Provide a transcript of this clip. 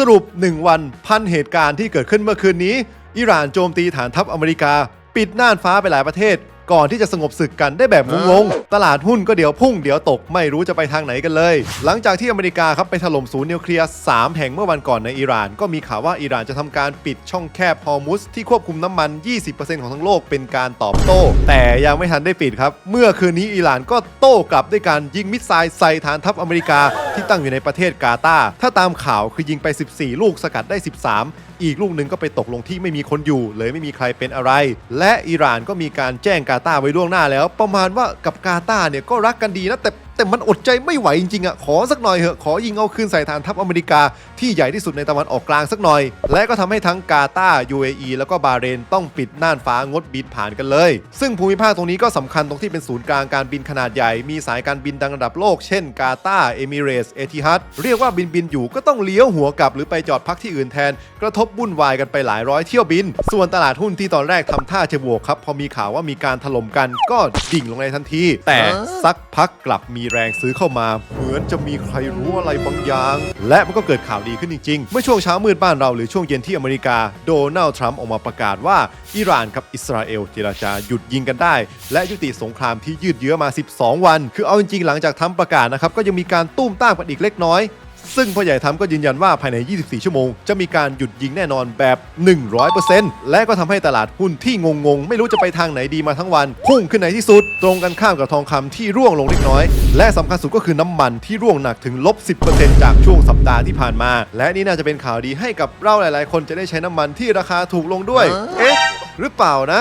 สรุป 1 วันพันเหตุการณ์ที่เกิดขึ้นเมื่อคืนนี้ อิหร่านโจมตีฐานทัพอเมริกา ปิดน่านฟ้าไปหลายประเทศ ก่อนที่จะสงบศึกกันได้แบบงงๆตลาดหุ้นก็เดี๋ยวพุ่งเดี๋ยวตกไม่รู้จะไปทางไหนกันเลย หลังจากที่อเมริกาครับไปถล่มศูนย์นิวเคลียร์3แห่งเมื่อวันก่อนในอิหร่าน ก็มีข่าวว่าอิหร่านจะทำการปิดช่องแคบฮอร์มุสที่ควบคุมน้ำมัน 20%ของทั้งโลกเป็นการตอบโต้ แต่ยังไม่ทันได้ปิดครับ เมื่อคืนนี้อิหร่านก็โต้กลับด้วยการยิงมิสไซล์ใส่ฐานทัพอเมริกาที่ตั้งอยู่ในประเทศกาตาร์ถ้าตามข่าวคือยิงไป 14 ลูกสกัดได้ 13อีกลูกหนึ่งก็ไปตกลงที่ไม่มีคนอยู่ เลยไม่มีใครเป็นอะไร และอิหร่านก็มีการแจ้งกาตาไว้ล่วงหน้าแล้ว ประมาณว่ากับกาตาเนี่ยก็รักกันดีนะแต่ แต่มันอดใจไม่ไหวจริงๆอะขอสักหน่อยเหอะขอยิงเอาคืนใส่ฐานทัพอเมริกาที่ใหญ่ที่สุดในตะวันออกกลางสักหน่อย และก็ทำให้ทั้งกาตาร์ UAE แล้วก็บาห์เรนต้องปิดน่านฟ้างดบินผ่านกันเลย ซึ่งภูมิภาคตรงนี้ก็สำคัญตรงที่เป็นศูนย์กลางการบินขนาดใหญ่ มีสายการบินดังระดับโลกเช่นกาตาร์เอมิเรตส์เอทิฮัดเรียกว่าบินบินอยู่ก็ต้องเลี้ยวหัวกลับหรือไปจอดพักที่อื่นแทน กระทบวุ่นวายกันไปหลายร้อยเที่ยวบิน ส่วนตลาดหุ้นที่ตอนแรกทำท่าจะบวกครับพอมีข่าวว่ามีการถล่มกันก็ดิ่งลงในทันที แต่สักพักกลับมีแรงซื้อเข้ามา เหมือนจะมีใครรู้อะไรบางอย่าง และมันก็เกิดข่าวดีขึ้นจริงๆ เมื่อช่วงเช้ามืดบ้านเราหรือช่วงเย็นที่อเมริกา โดนัลด์ทรัมป์ออกมาประกาศว่า อิหร่านกับอิสราเอลเจราจาหยุดยิงกันได้ และยุติสงครามที่ยืดเยื้อมา 12 วัน คือเอาจริงๆหลังจากทรัมป์ประกาศนะครับก็ยังมีการตุ้มต้ามกันอีกเล็กน้อย ซึ่งพ่อใหญ่ทำก็ยืนยันว่าภายใน 24 ชั่วโมง จะมีการหยุดยิงแน่นอนแบบ 100%และก็ทำให้ตลาดหุ้นที่งงๆ ไม่รู้จะไปทางไหนดีมาทั้งวัน พุ่งขึ้นในที่สุด ตรงกันข้ามกับทองคำที่ร่วงลงเล็กน้อย และสำคัญสุดก็คือน้ำมันที่ร่วงหนักถึงลบ 10%จากช่วงสัปดาห์ที่ผ่านมา และนี่น่าจะเป็นข่าวดีให้กับเราหลาย ๆ คนจะได้ใช้น้ำมันที่ราคาถูกลงด้วย เอ๊ะหรือเปล่านะ